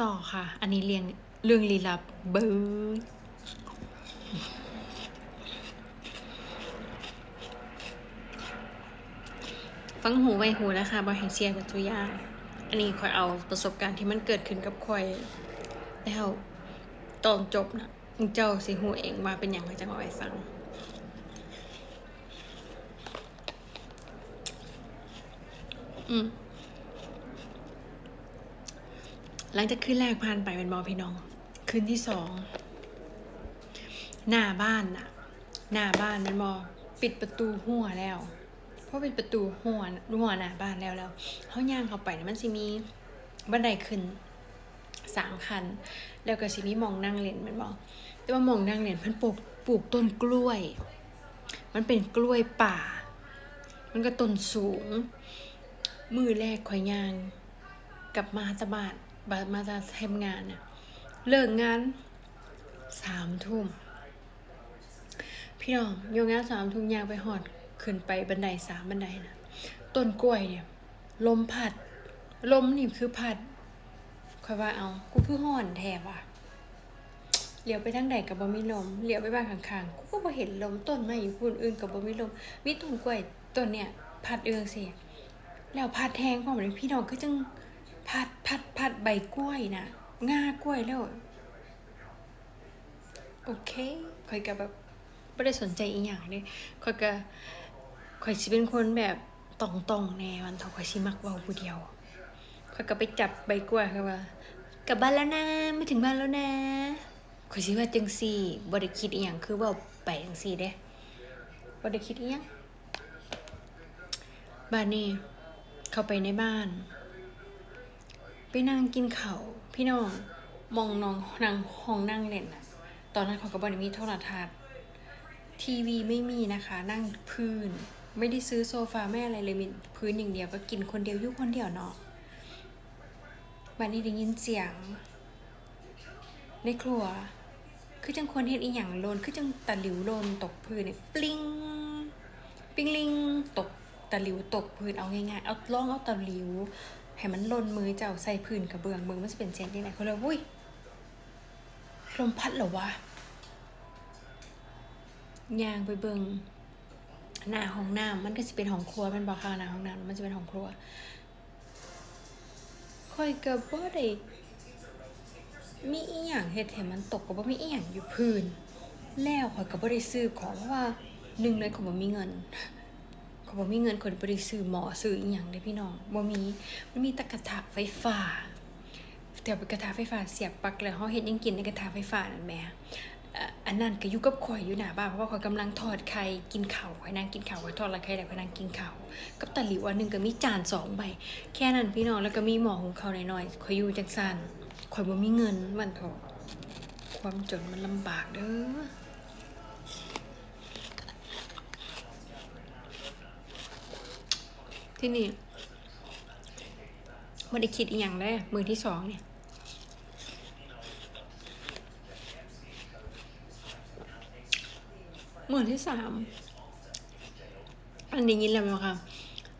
ต่อค่ะ อันนี้เรียงเรื่องลีลับเบิร์ดฟังหูไวหูนะคะบอแห่งเชียร์กับตัวอย่าง อันนี้คอยเอาประสบการณ์ที่มันเกิดขึ้นกับคอย แล้วตอนจบนะเจ้าสิหูเองว่าเป็นอย่างไรจังเอาไว้ฟังอืม หลังจากคืนแรกผ่านไปเป็นบอพี่น้อง คืนที่สอง หน้าบ้านน่ะ หน้าบ้านมันบอปิดประตูหัวแล้วเพราะปิดประตูหัวหัวหน้าบ้านแล้วแล้วเขาย่างเข้าไปเนี่ยมันสิมีบันไดขึ้นสามคัน แล้วก็สิมีมองนั่งเล่นมันบอกแต่ว่ามองนั่งเล่นเพิ่นปลูกปลูกต้นกล้วย มันเป็นกล้วยป่า มันก็ต้นสูง มือแรกข่อยย่าง กับมาตบาด บาดมาจะทำงานน่ะเลิกงานสามทุ่มพี่น้องโยงงานสามทุ่มยางไปหอดขึ้นไปบันไดสามบันไดนะต้นกล้วยเนี่ย ลมพัด ลมนี่คือพัดคอยว่าเอา กูคือห่อนแทบว่ะเหลียวไปทางใดกับบ่มีลมเหลียวไปบ้านข้างๆกูก็บ่เห็นลมต้นไม้อยู่พูนอื่นกับบ่มีลมมีต้นกล้วยต้นเนี่ย พัดเอืองสิแล้วพัดแทงความเลยพี่น้องก็จัง พัดพัดพัดใบกล้วยนะง่ากล้วยแล้ว โอเคคอยก็แบบไม่ได้สนใจอีกอย่างเลยคอยก็คอยสิเป็นคนแบบตองตองแน่วันทอคอยสิมักเว้าผู้เดียวคอยก็ไปจับใบกล้วยค่ะว่ากลับบ้านแล้วนะไม่ถึงบ้านแล้วนะคอยสิว่าจังซี่บ่ได้คิดอีหยังคือว่าไปจังซี่เด้บ่ได้คิดอีหยังบ้านนี้เข้าไปในบ้าน ไปนั่งกินข้าวพี่น้องมองน้องนางห้องนั่งเล่นอะตอนนั้นเขาก็บอมีโทรทัศน์ ทีวีไม่มีนะคะ นั่งพื้น ไม่ได้ซื้อโซฟาไม่อะไรเลยมีพื้นอย่างเดียวก็กินคนเดียวอยู่คนเดียวเนาะบัดนี้ได้ยินเสียง ในครัว คือจังคนเฮ็ดอีหยังโลนคือจังตะหลิวโลนตกพื้นเนี่ยปลิงปิงลิงตกตะหลิวตกพื้นเอาง่ายๆเอาล่องเอาตะหลิว ให้มันล่นมือเจ้าใส่พื้นกระเบื้องมือมันจะเป็นเสียงที่ไหนเขาเลยวุ้ยลมพัดเหรอวะยางไปเบิงหน้าห้องน้ำมันก็จะเป็นห้องครัวมันบอกค่ะหน้าห้องน้ำมันจะเป็นห้องครัวค่อยกับว่าได้มีอีหยังเฮ็ดให้มันตกกับว่ามีอีหยังอยู่พื้น แล้วข่อยก็บ่ได้ซื้อของเพราะว่าหนึ่งเลยข่อยบ่มีเงิน เขาบอกมีเงินคนบริซื้อหมอซื้ออีหยังเลยพี่น้องบ่มีมันมีตะกระทะไฟฟ้าแต่เป็นกระทะไฟฟ้าเสียบปลั๊กแล้วเฮาเฮ็ดหยังกินในกระทะไฟฟ้านั่นแหมอะอันนั้นก็อยู่กับข่อยอยู่หนาบ้านเพราะว่าข่อยกำลังทอดไข่กินข้าวข่อยนั่งกินข้าวข่อยทอดละไข่แล้วข่อยนั่งกินข้าวกับตะหลิวอันหนึ่งก็มีจานสองใบ แค่นั้นพี่น้องแล้วก็มีหมอหุงข้าวน้อยๆข่อยอยู่จังซันข่อยบ่มีเงินวันถอความจนมันลำบากเด้อ ที่นี่ไม่ได้คิดอีกอย่างเลยมือที่สองเนี่ยมือที่สามอันนี้ยินแล้วไหมคะ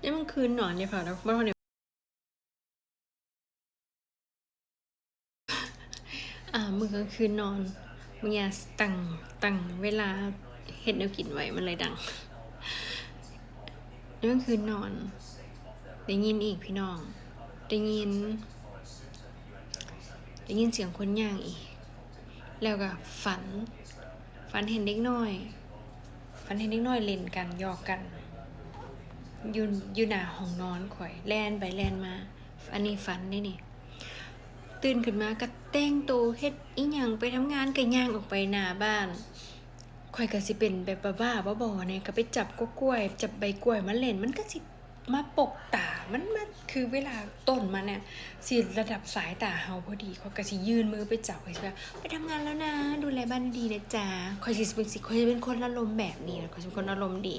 นี่มันคืนหนอนเนี่ยค่ะแล้วเมื่อวันนี้อ่ามือกลางคืนนอนมึงอย่าตั้งตั้งเวลาเห็ดแนวกินไว้มันเลยดัง นี่มันคืนนอน ได้ยินอีกพี่น้อง ได้ยิน ได้ยินเสียงคนย่างอีก แล้วก็ฝัน ฝันเห็นเด็กน้อย ฝันเห็นเด็กน้อยเล่นกันหยอกกันอยู่อยู่หน้าห้องนอนข่อยแลนไปแลนมา อันนี้ฝันนี่นี่ ตื่นขึ้นมาก็แต่งตัวเฮ็ดอีหยังไปทำงานก็ย่างออกไปหน้าบ้าน ข่อยก็สิเป็นแบบบ้าๆบอๆเนี่ยก็ไปจับกล้วยจับใบกล้วยมาเล่นมันก็สิมาปกตา มันมาคือเวลาต้นมันเนี่ยสิระดับสายตาเฮาพอดีข่อยก็สิยืนมือไปจับข่อยสิว่าไปทำงานแล้วนะ ดูแลบ้านดีนะจ๊ะข่อยสิเป็นสิข่อยสิเป็นคนอารมณ์แบบนี้ข่อยสิเป็นคนอารมณ์ดี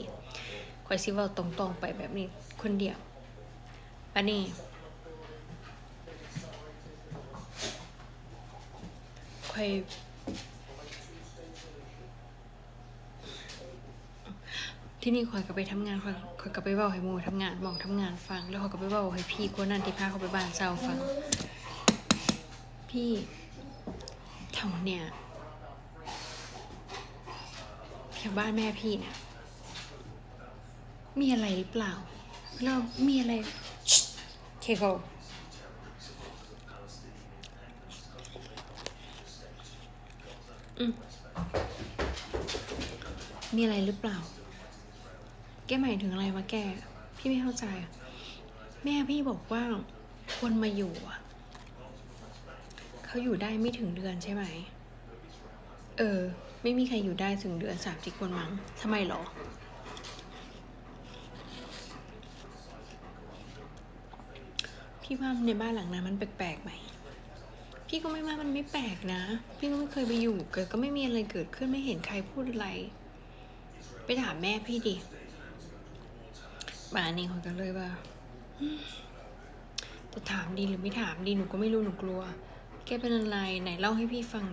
ข่อยสิเว้าตรงๆไปแบบนี้คนเดียวอันนี้ค่อย ที่นี่คอยก็ไปทำงานคอยคอยก็ไปเว้าให้หมู่ทำงานมองทำงานฟัง แล้วคอยก็ไปเว้าให้พี่คนนั้นที่พาเขาไปบ้านเศร้าฟัง พี่แถวเนี่ยแถวบ้านแม่พี่เนี่ยมีอะไรหรือเปล่าเรามีอะไรเคโกอืมมีอะไรหรือเปล่า หมายถึงอะไรวะแก พี่ไม่เข้าใจ แม่พี่บอกว่าคนมาอยู่อะเขาอยู่ได้ไม่ถึงเดือนใช่ไหม เออ ไม่มีใครอยู่ได้ถึงเดือนสามสิบคนมั้งทำไมหรอพี่ว่าในบ้านหลังนั้นมันแปลกๆไหม พี่ก็ไม่ว่ามันไม่แปลกนะ พี่ก็ไม่เคยไปอยู่เกิดก็ไม่มีอะไรเกิดขึ้นไม่เห็นใครพูดอะไร ไปถามแม่พี่ดิ บ้านนี้เขาก็เลยว่าจะถามดีหรือไม่ถามดีหนูก็ไม่รู้หนูกลัว แกเป็นอะไรไหนเล่าให้พี่ฟัง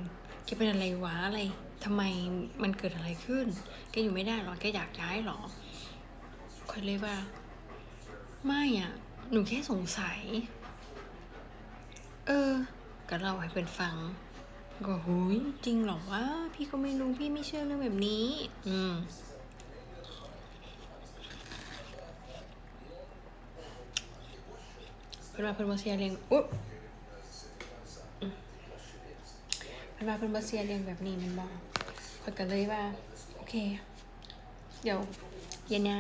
แกเป็นอะไรวะอะไรทำไมมันเกิดอะไรขึ้น แกอยู่ไม่ได้หรอ แกอยากย้ายหรอคอยเลยว่า ไม่อะ หนูแค่สงสัย เออ ก็เล่าให้เพื่อนฟัง ก็หุยจริงหรอวะ พี่ก็ไม่รู้พี่ไม่เชื่อเรื่องแบบนี้ อืม พิ่นว่าเพิ่นบ่เสียเลี้ยงอุ๊บเพิ่นว่าเพิ่นบ่เสียเลี้ยงแบบนี้แมันบ่ข้อยก็เลยว่า โอเค เดี๋ยวเย็นนี้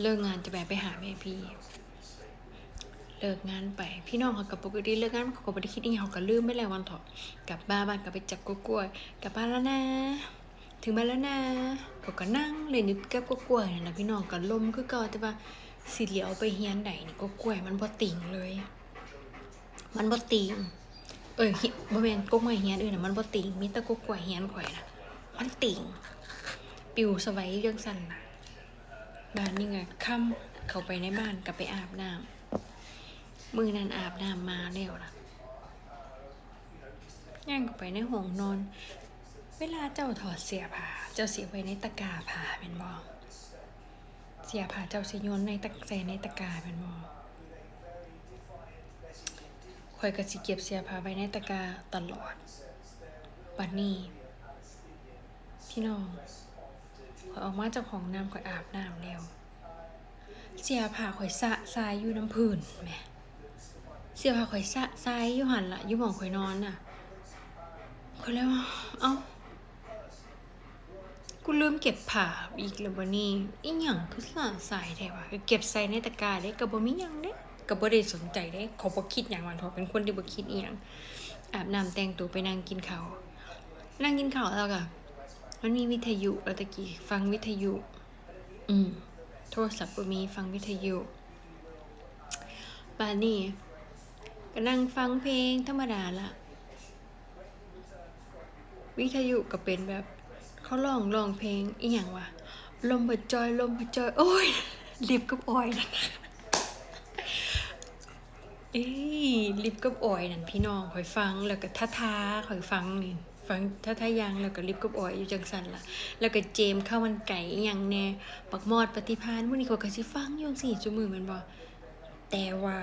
เลิกงานจะแบบไปหาแม่พี่ เลิกงานไป พี่น้องเขากับปกติเลิกงานเขาก็บ่ได้คิดอีหยังเขาก็ลืมไปแล้ววันเถาะกลับบ้านบ้านก็ไปจับกล้วยๆกลับบ้านแล้วนะถึงบ้านแล้วนะเขาก็นั่งเล่นอยู่กับกล้วยๆนั่นนะพี่น้องก็ลมคือเก่าแต่ว่าสิเหลียวไปเฮียนใดนี่ก็กล้วยมันบ่ติ่งเลย มันบ่ติงเอ้ยหิบ่แม่นกกไม้เฮียนอื่นน่ะมันบ่ติงมีแต่กกกล้วยเฮียนข่อยน่ะมันติงปิวสวัยเรื่งสั่นน่ะบ้านนี่ไงค่ำเข้าไปในบ้านก็ไปอาบน้ำมือนั้นอาบน้ำมาแล้วล่ะย่างไปในห้องนอน เวลาเจ้าถอดเสียผ้า เจ้าเสียไว้ในตะกร้าผ้าแม่นบ่เสียผ้าเจ้าสิโยนในตะใส่ในตะกร้าแม่นบ่ ข่อยก็สิเก็บเสื้อผ้าไว้ในตะกร้าตลอด บัดนี้ พี่น้องข่อยออกมาจากห้องน้ำข่อยอาบน้ำแล้ว เสื้อผ้าข่อยสะทรายอยู่น้ำพื้นแหม่เสื้อผ้าข่อยสะทรายอยู่หันละอยู่หมองข่อยนอนน่ะข่อยเลยว่าเอ้ากูลืมเก็บผ้าอีกแล้วบัดนี้อีหยังคือสะทรายแท้วะเก็บใส่ในตะกร้าเด้ก็บ่มีหยังเด้ ก็บ่ได้สนใจเด้เขาบ่คิดหยังวันทอเป็นคนที่บ่คิดอีหยังอาบน้ำแต่งตัวไปนั่งกินข้าวนั่งกินข้าวแล้วก็มันมีวิทยุแล้วตะกี้ฟังวิทยุ อืม โทรศัพท์บ่มีฟังวิทยุบัดนี้ก็นั่งฟังเพลงธรรมดาละวิทยุก็เป็นแบบ เขาร้องร้องเพลงอีหยังวะลมบ่จอยลมบ่จอย โอ้ยลิบกับออยนั่น เอ้ยลิปกับออยนั่นพี่น้องคอยฟังแล้วก็ท่าทาคอยฟังนี่ฟังท่าทายังแล้วก็ลิปกับออยอยู่จังสันล่ะ แล้วก็เจมส์ข้าวมันไก่ยังแน่ปักมอดปฏิพานวกนี้เขาก็สิฟังอยู่สี่ชั่วมือมันบ่แต่ว่า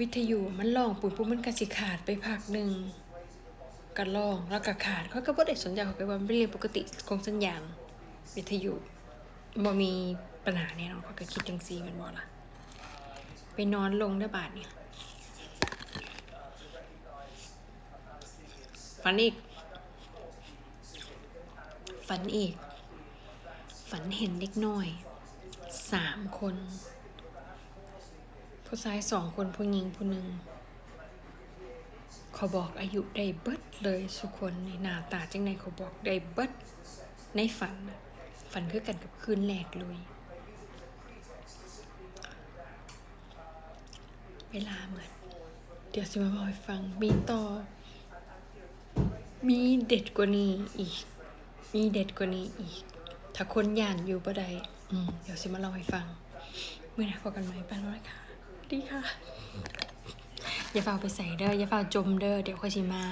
วิทยุมันร้องปุ๊บปุ๊บมันก็สิขาดไปพักหนึ่งก็ร้องแล้วก็ขาดเขาก็บ่ได้สนใจเขาก็ว่ามันเป็นเรื่องปกติของสัญญาณวิทยุบ่มีปัญหาแน่นอนเขาก็คิดจังซี่มันบ่ล่ะ นอนลงได้บาทเนี่ยฝันอีก ฝันอีก ฝันเห็นเด็กน้อยสามคน ผู้ชายสองคนผู้หญิงผู้หนึ่งเขาบอกอายุได้เบิดเลยสุคนในหน้าตาจังในเขาบอกได้เบิดในฝัน ฝันคือกันกับคืนแรกเลย เวลาเหมือน เดี๋ยวสิมาบอกให้ฟัง มีต่อ มีเด็ดกว่านี้อีก มีเด็ดกว่านี้อีก ถ้าคนย่านอยู่บ่ได้อืมเดี๋ยวสิมาเล่าให้ฟัง เมื่อไหร่พบกันไหมไปแล้วนะคะดีค่ะ อย่าฝ่าไปใส่เด้อ อย่าฝ่าจมเด้อ เดี๋ยวค่อยสิมา